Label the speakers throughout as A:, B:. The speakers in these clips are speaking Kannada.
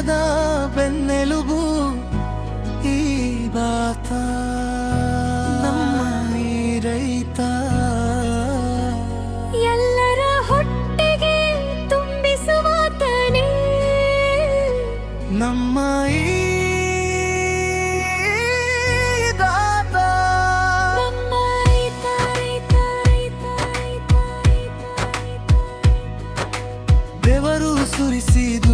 A: ದೇಶದ ಬೆನ್ನೆಲುಬು ಈ ಬಾತ.
B: ನಮ್ಮ ಎಲ್ಲರ ಹೊಟ್ಟೆಗೆ ತುಂಬಿಸುವಾತನೇ. ನಮ್ಮ
A: ಈ Devaru surisidu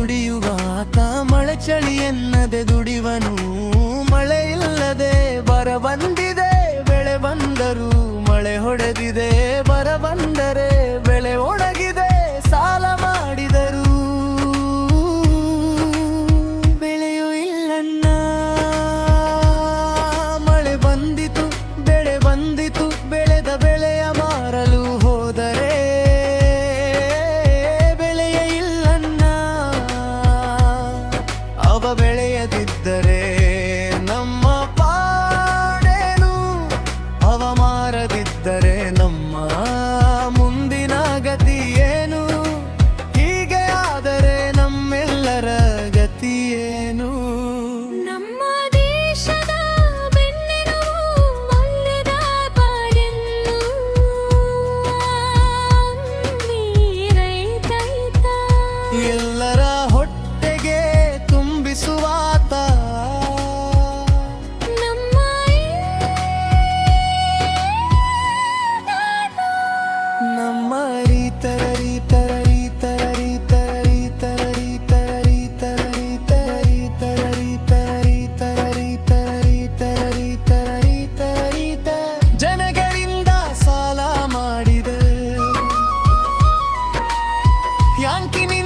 A: ಆತ ಮಳೆ ಚಳಿ ಎನ್ನದೆ ದುಡಿವನು. ಮಳೆ ಇಲ್ಲದೆ ಬರ ಬಂದಿದೆ ಬೆಳೆ ಬಂದರು ಮಳೆ ಹೊಡೆದಿದೆ. ಬರ ಬಂದರೆ ಎಲ್ಲರ ಹೊಟ್ಟೆಗೆ ತುಂಬಿಸುವಾತ
B: ನಮ್ಮ
A: ನಮ್ಮ ರೀತರ ರೀತರ ರೀತರ ರೀತರ ರೀತರ ರೀತರ ರೀತರ ರೀತರ ರೀತರ ರೀತರ ರೀತರ ರೀತರ ರೀತರ ರೀತರ ರೀತರ ಜನಗಳಿಂದ ಸಾಲ ಮಾಡಿದ ಬ್ಯಾಂಕಿನಿಂದ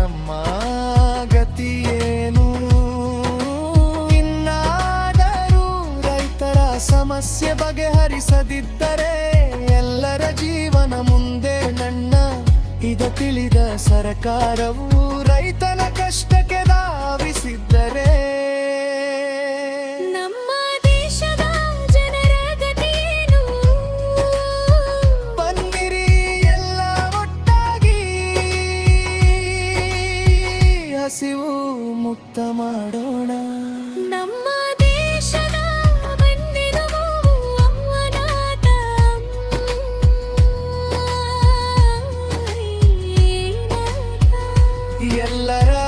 A: ಸಮಸ್ಯೆ ಬಗೆಹರಿಸದಿದ್ದರೆ ಎಲ್ಲರ ಜೀವನ ಮುಂದೆ ನನ್ನ ಇದು ತಿಳಿದ ಸರಕಾರವು ರೈತನ
B: ಕಷ್ಟಕ್ಕೆ ಧಾವಿಸಿದ್ದರೆ.
A: ನಮ್ಮ ಎಲ್ಲ ಒಟ್ಟಾಗಿ. ಹಸಿವು ಮುಕ್ತ ಮಾಡೋಣ. ಎಲ್ಲರ